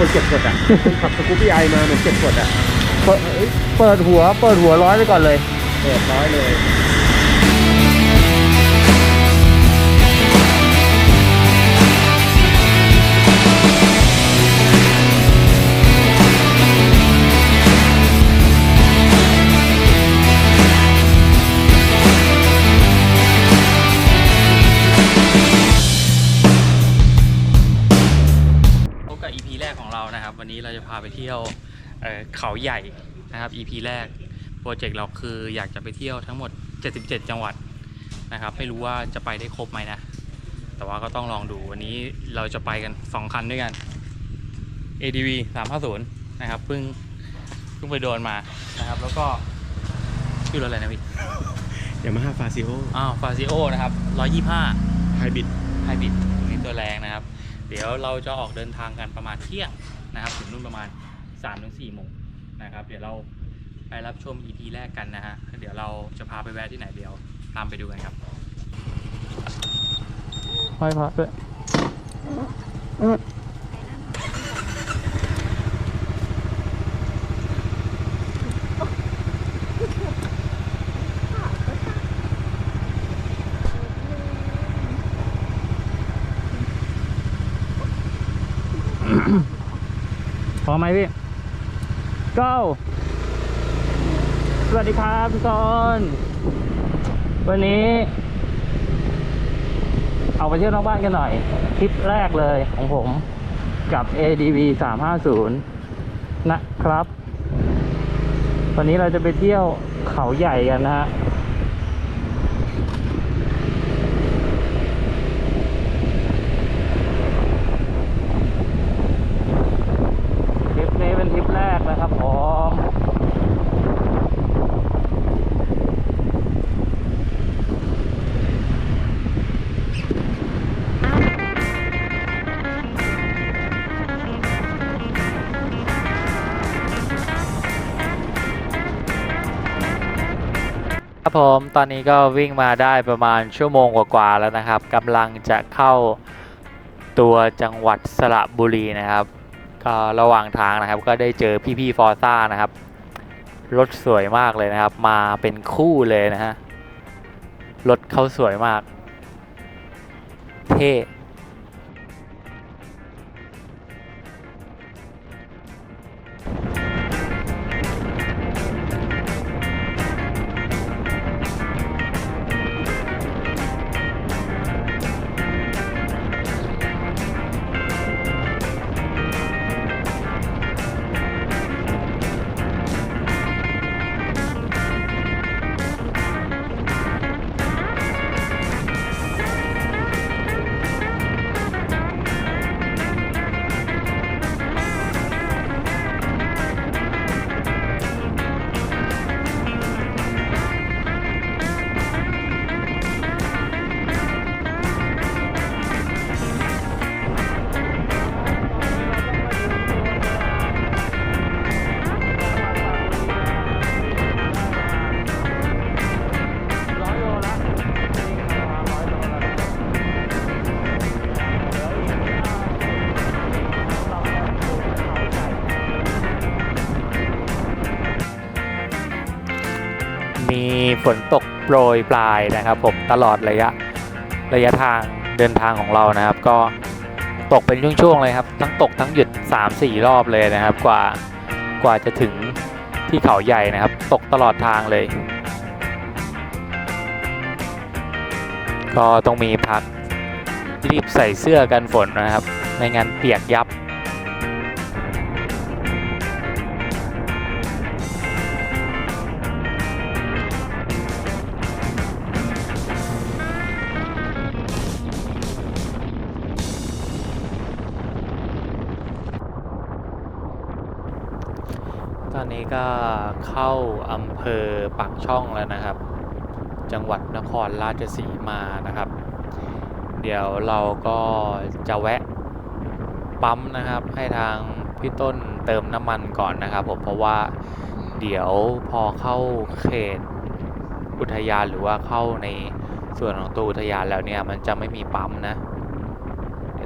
คนเก็บกดอะคนขับสกูปี้ไอมาเหมือนเก็บกดอะ เปิดเปิดหัวเปิดหัวร้อยไปก่อนเลย เปิดร้อยเลย ที่ยวเอ่อเขาใหญ่นะครับ EP แรกโปรเจกต์เราคืออยากจะไปเที่ยวทั้งหมด 77 จังหวัดนะครับไม่รู้ว่าจะไปได้ครบไหมนะ แต่ว่าก็ต้องลองดูวันนี้เราจะไปกัน 2 คันด้วยกัน ADV 350นะครับเพิ่งเพิ่งไปโดนมานะครับ แล้วก็ชื่อรถอะไรนะพี่ยามาฮ่าฟาซิโออ้าวฟาซิโอนะครับ125ไฮบริดไฮบริดนี่ตัวแรงนะครับ เดี๋ยวเราจะออกเดินทางกันประมาณเที่ยงนะครับ ถึงนู่นประมาณ 3-4ถึง4โมงนะครับ เดี๋ยวเราไปรับชม EP แรกกันนะฮะ เดี๋ยวเราจะพาไปแวะที่ไหนเดี๋ยวตามไปดูกันครับห้อยพระด้วยพร้อมไหมพี่ go สวัสดีครับทุกคนวันนี้เอาไปเที่ยวนอกบ้านกันหน่อยทริปแรกเลยของผมกับ ADV 350 นะครับ วันนี้เราจะไปเที่ยวเขาใหญ่กันนะฮะ ผมตอนนี้ก็วิ่งมาได้ประมาณชั่วโมงกว่าๆแล้วนะครับกำลังจะเข้าตัวจังหวัดสระบุรีนะครับ ก็ระหว่างทางนะครับ ก็ได้เจอพี่ๆฟอร์ซ่านะครับรถสวยมากเลยนะครับ มาเป็นคู่เลยนะฮะรถเขาสวยมาก เท่ มีฝนตกโปรยปลายนะครับ ผมตลอดระยะระยะทางเดินทางของเรานะครับ ก็ตกเป็นช่วงๆเลยครับ ทั้งตกทั้งหยุด 3-4 รอบเลยนะครับ กว่ากว่าจะถึงที่เขาใหญ่นะครับ ตกตลอดทางเลย ก็ต้องมีพักรีบใส่เสื้อกันฝนนะครับ ไม่งั้นเปียกยับ เข้าอำเภอปากช่องแล้วนะครับ จังหวัดนครราชสีมานะครับ เดี๋ยวเราก็จะแวะปั๊มนะครับ ให้ทางพี่ต้นเติมน้ำมันก่อนนะครับผมเพราะว่าเดี๋ยวพอเข้าเขตอุทยานหรือว่าเข้าในส่วนของตัวอุทยานแล้วเนี่ยมันจะไม่มีปั๊มนะ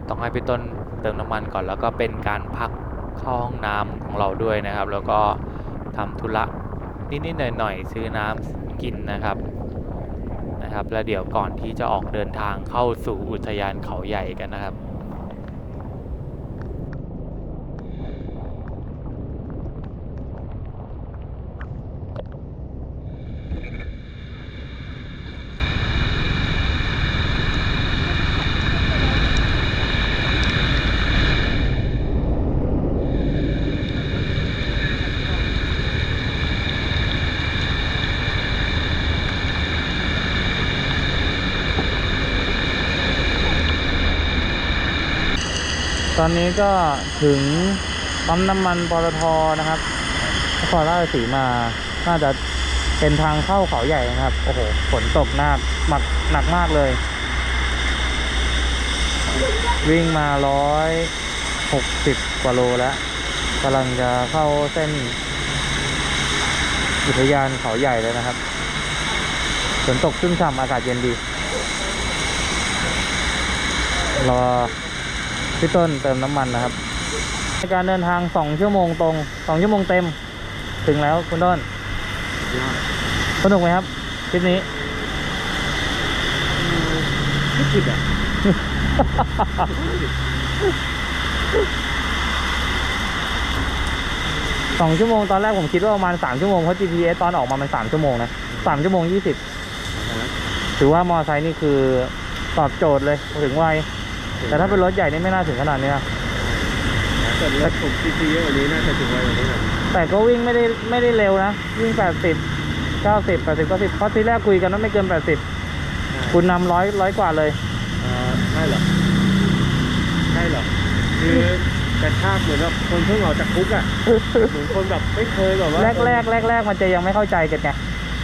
ต้องให้พี่ต้นเติมน้ำมันก่อนแล้วก็เป็นการพักเข้าห้องน้ำของเราด้วยนะครับ แล้วก็ทำธุระ นิดๆหน่อยๆซื้อน้ำกินนะครับนะครับ แล้วเดี๋ยวก่อนที่จะออกเดินทางเข้าสู่อุทยานเขาใหญ่กันนะครับ ต อนนี้ก็ถึงปั๊มน้ำมันปตทนะครับนครราชสีมาน่าจะเป็นทางเข้าเขาใหญ่นะครับ โอ้โหฝนตกหนักหนักหนักมากเลย วิ่งมาร้อยหกสิบกว่าโลแล้วกำลังจะเข้าเส้น อุทยานเขาใหญ่เลยนะครับฝนตกชุ่มฉ่ำอากาศเย็นดีรอ พี่ต้นเติมน้ำมันนะครับ ในการเดินทาง 2 ชั่วโมงตรง 2 ชั่วโมงเต็ม ถึงแล้วคุณต้นสนุกไหมครับทริปนี้ไม่ผิดอะสองชั่วโมงตอนแรกผมคิดว่าประมาณ3ชั่วโมงเพราะ GPS ตอนออกมามัน3ชั่วโมงนะ3ชั่วโมง20ถือว่ามอไซค์นี่คือตอบโจทย์เลยถึงไว แต่ถ้าเป็นรถใหญ่นี่ไม่น่าถึงขนาดนี้นะเกิดรถผมซีซีเยอะกว่านี้น่าจะถึงไวกว่านี้หน่อยแต่ก็วิ่งไม่ได้ไม่ได้เร็วนะ วิ่ง 80 90 80 90เพราะทีแรกคุยกันว่าไม่เกิน 80 คุณนำร้อยร้อยกว่าเลยเอ่อใช่เหรอใช่เหรอคือกระชากเหมือนแบบคนเพิ่งออกจากคุกอะเหมือนคนแบบไม่เคยแบบว่าแรกแรกแรกแรกมันจะยังไม่เข้าใจกันไง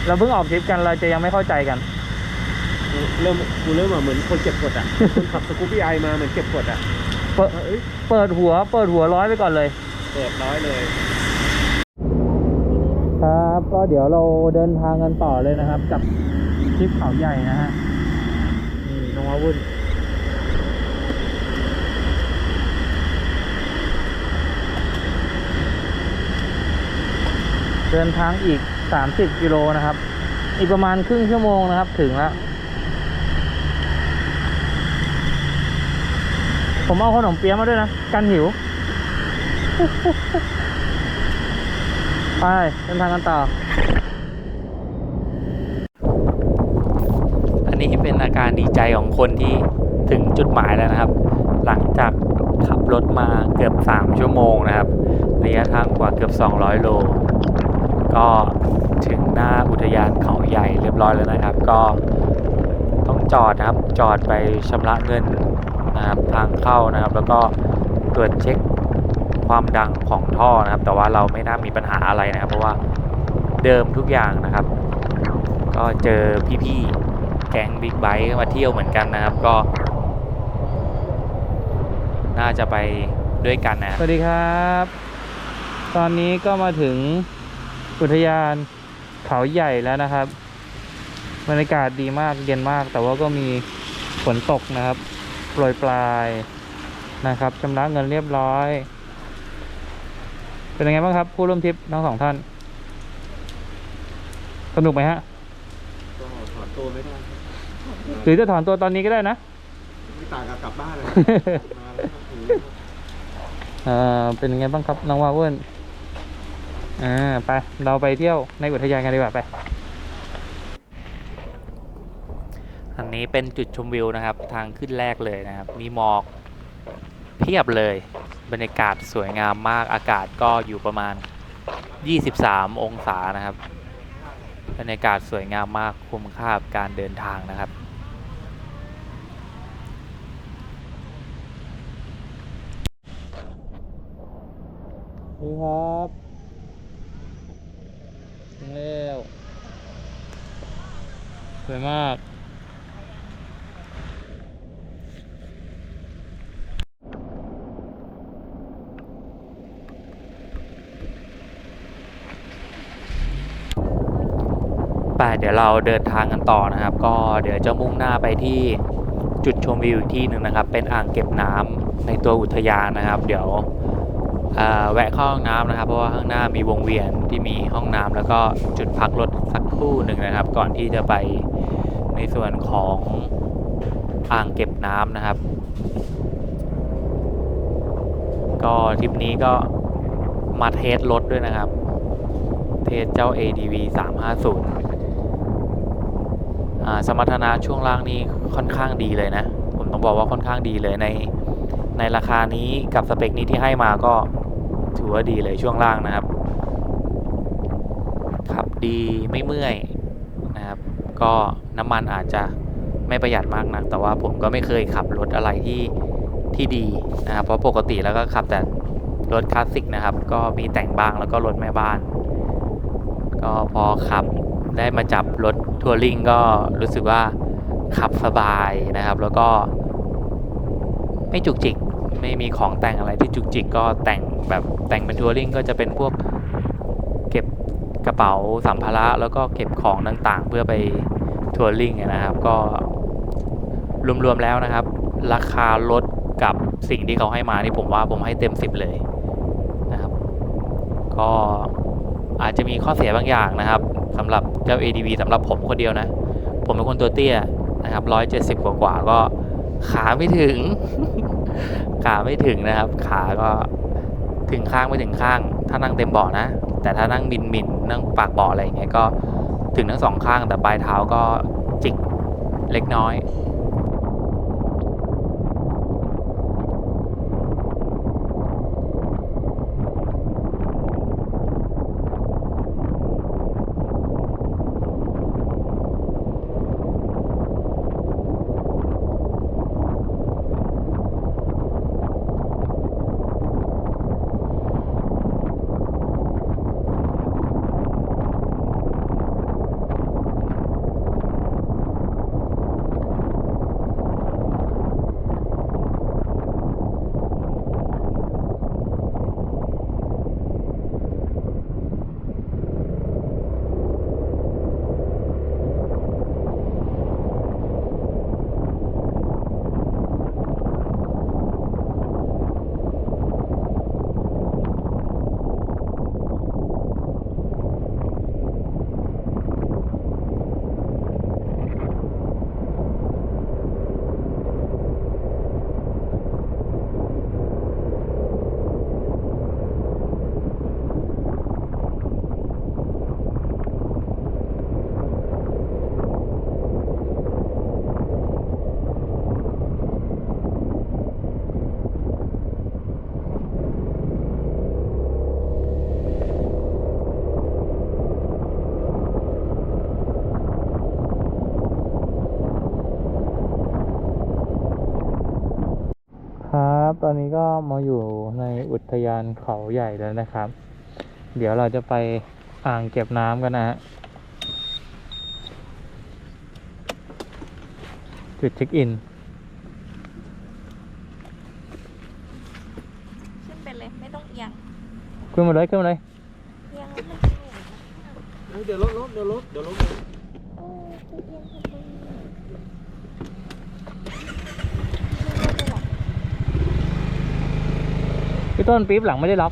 เราเพิ่งออกทริปกันเราจะยังไม่เข้าใจกัน กูเริ่มกูเริ่มแบบเหมือนคนเก็บกดอะ คนขับสกูปี้ไอมาเหมือนเก็บกดอะเปิดว่าเอ้ยเปิดหัว เปิดหัวร้อยไปก่อนเลย เปิดร้อยเลย ครับก็เดี๋ยวเราเดินทางกันต่อเลยนะครับ กับทริปเขาใหญ่นะฮะนี่น้องอาวุธเดินทางอีก 30 กิโลนะครับ อีกประมาณครึ่งชั่วโมงนะครับ ถึงแล้ว ผมเอาขนมเปี๊ยะมาด้วยนะ กันหิว ไปเดินทางกันต่อ อันนี้เป็นอาการดีใจของคนที่ถึงจุดหมายแล้วนะครับ หลังจากขับรถมาเกือบ 3 ชั่วโมงนะครับ ระยะทางกว่าเกือบ 200 โล ก็ถึงหน้าอุทยานเขาใหญ่เรียบร้อยแล้วนะครับ ก็ต้องจอดนะครับ จอดไปชำระเงิน นะครับทางเข้านะครับ แล้วก็ตรวจเช็คความดังของท่อนะครับ แต่ว่าเราไม่น่ามีปัญหาอะไรนะครับ เพราะว่าเดิมทุกอย่างนะครับ ก็เจอพี่ๆแก๊งบิ๊กไบค์มาเที่ยวเหมือนกันนะครับก็ น่าจะไปด้วยกันนะ สวัสดีครับ ตอนนี้ก็มาถึงอุทยานเขาใหญ่แล้วนะครับ บรรยากาศดีมากเย็นมาก แต่ว่าก็มีฝนตกนะครับ โปรยปลายนะครับชำระเงินเรียบร้อย เป็นยังไงบ้างครับ ผู้ร่วมทริปทั้งสองท่าน สนุกไหมฮะก็ถอนตัวไม่ได้ครับหรือจะถอนตัวตอนนี้ก็ได้นะไม่ต่างกับกลับบ้านเลยมาแล้วครับถึงเอ่อเป็นยังไงบ้างครับน้องวาเวิร์นอ่าไปเราไปเที่ยวในอุทยานกันดีกว่าไป อั นี้เป็นจุดชมวิวนะครับ ทางขึ้นแรกเลยนะครับ มีหมอกเพียบเลย บรรยากาศสวยงามมากอากาศก็อยู่ประมาณ 23 องศานะครับ บรรยากาศสวยงามมากคุ้มค่าการเดินทางนะครับดีครับถึงแล้วสวยมาก เดี๋ยวเราเดินทางกันต่อนะครับ ก็เดี๋ยวจะมุ่งหน้าไปที่จุดชมวิวอีกที่หนึ่งนะครับ เป็นอ่างเก็บน้ำในตัวอุทยานนะครับ เดี๋ยวแวะเข้าห้องน้ำนะครับ เพราะว่าข้างหน้ามีวงเวียนที่มีห้องน้ำแล้วก็จุดพักรถสักครู่หนึ่งนะครับ ก่อนที่จะไปในส่วนของอ่างเก็บน้ำนะครับ ก็ทริปนี้ก็มาเทสรถด้วยนะครับ เทสเจ้า ADV 350อ่า สมรรถนะช่วงล่างนี่ค่อนข้างดีเลยนะ ผมต้องบอกว่าค่อนข้างดีเลยในในราคานี้กับสเปคนี้ที่ให้มาก็ถือว่าดีเลยช่วงล่างนะครับ ขับดีไม่เมื่อยนะครับ ก็น้ำมันอาจจะไม่ประหยัดมากนะแต่ว่าผมก็ไม่เคยขับรถอะไรที่ที่ดีนะครับเพราะปกติแล้วก็ขับแต่รถคลาสสิกนะครับ ก็มีแต่งบ้างแล้วก็รถแม่บ้าน ก็พอขับ ได้มาจับรถทัวริงก็รู้สึกว่าขับสบายนะครับ แล้วก็ ไม่จุกจิก ไม่มีของแต่งอะไรที่จุกจิกก็แต่งแบบแต่งเป็นทัวริงก็จะเป็นพวกเก็บกระเป๋าสัมภาระแล้วก็เก็บของต่างๆ เพื่อไปทัวริงนะครับ ก็รวมๆแล้วนะครับ ราคารถกับสิ่งที่เขาให้มานี่ผมว่าผมให้เต็ม 10 เลยนะครับ ก็ อาจจะมีข้อเสียบางอย่างนะครับสำหรับเจ้า ADV สำหรับผมคนเดียวนะ ผมเป็นคนตัวเตี้ยนะครับ170กว่ากว่าก็ขาไม่ถึง ขาไม่ถึงนะครับ ขาก็ถึงข้างไม่ถึงข้าง ถ้านั่งเต็มเบาะนะ แต่ถ้านั่งมินมินนั่งปากเบาะอะไรอย่างเงี้ยก็ถึงทั้งสองข้างแต่ปลายเท้าก็จิกเล็กน้อย ครับ ต อนนี้ก็มาอยู่ในอุทยานเขาใหญ่แล้วนะครับ เดี๋ยวเราจะไปอ่างเก็บน้ำกันนะฮะจุดเช็คอิน ขึ้นไปเลย ไม่ต้องเอียง ขึ้นมาเลยขึ้นมาเลยเอียงแล้วมันจะเหนื่อยเดี๋ยวรถรถเดี๋ยวรถเดี๋ยวรถโอ้จะเอียงทำไมไม่ได้หรอก พี่ต้นปี๊บหลังไม่ได้ล็อก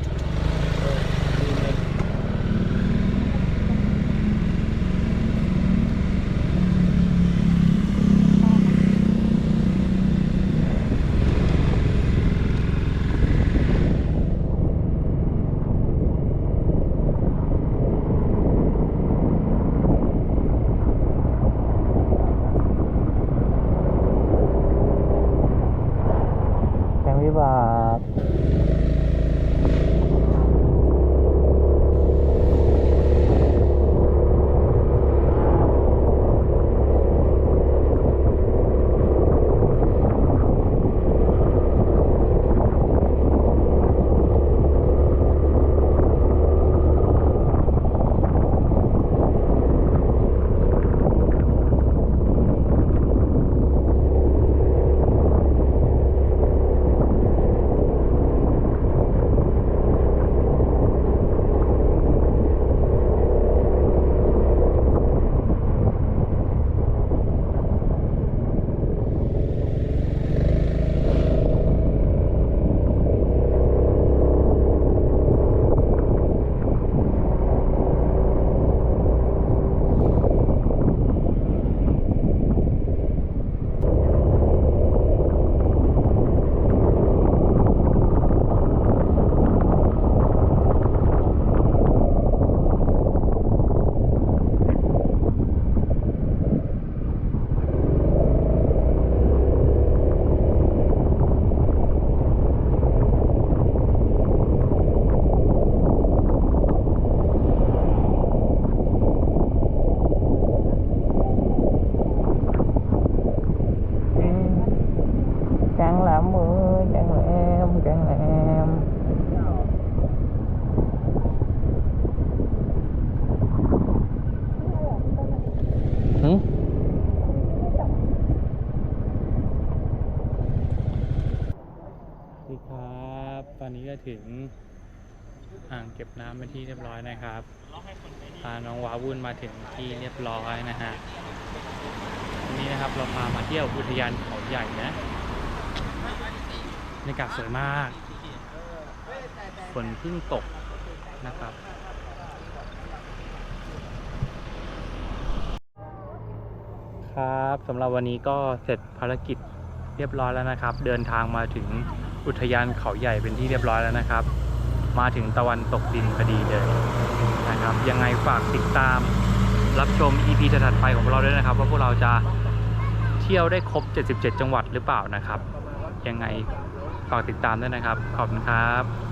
มเอ้ยแกงแหลมแกงแหลมหึสวัสดีครับตอนนี้ก็ถึงอ่างเก็บน้ำเป็นที่เรียบร้อยนะครับพาน้องว้าวุ่นมาถึงที่เรียบร้อยนะฮะวันนี้นะครับเราพามาเที่ยวอุทยานเขาใหญ่นะ บรรยากาศสวยมาก ฝนเพิ่งตกนะครับครับสำหรับวันนี้ก็เสร็จภารกิจเรียบร้อยแล้วนะครับ เดินทางมาถึงอุทยานเขาใหญ่เป็นที่เรียบร้อยแล้วนะครับ มาถึงตะวันตกดินพอดีเลยนะครับ ยังไงฝากติดตามรับชม EP ถัดไปของเราด้วยนะครับ ว่าพวกเราจะเที่ยวได้ครบ 77 จังหวัดหรือเปล่านะครับ ยังไงฝากติดตามด้วยนะครับ ขอบคุณครับ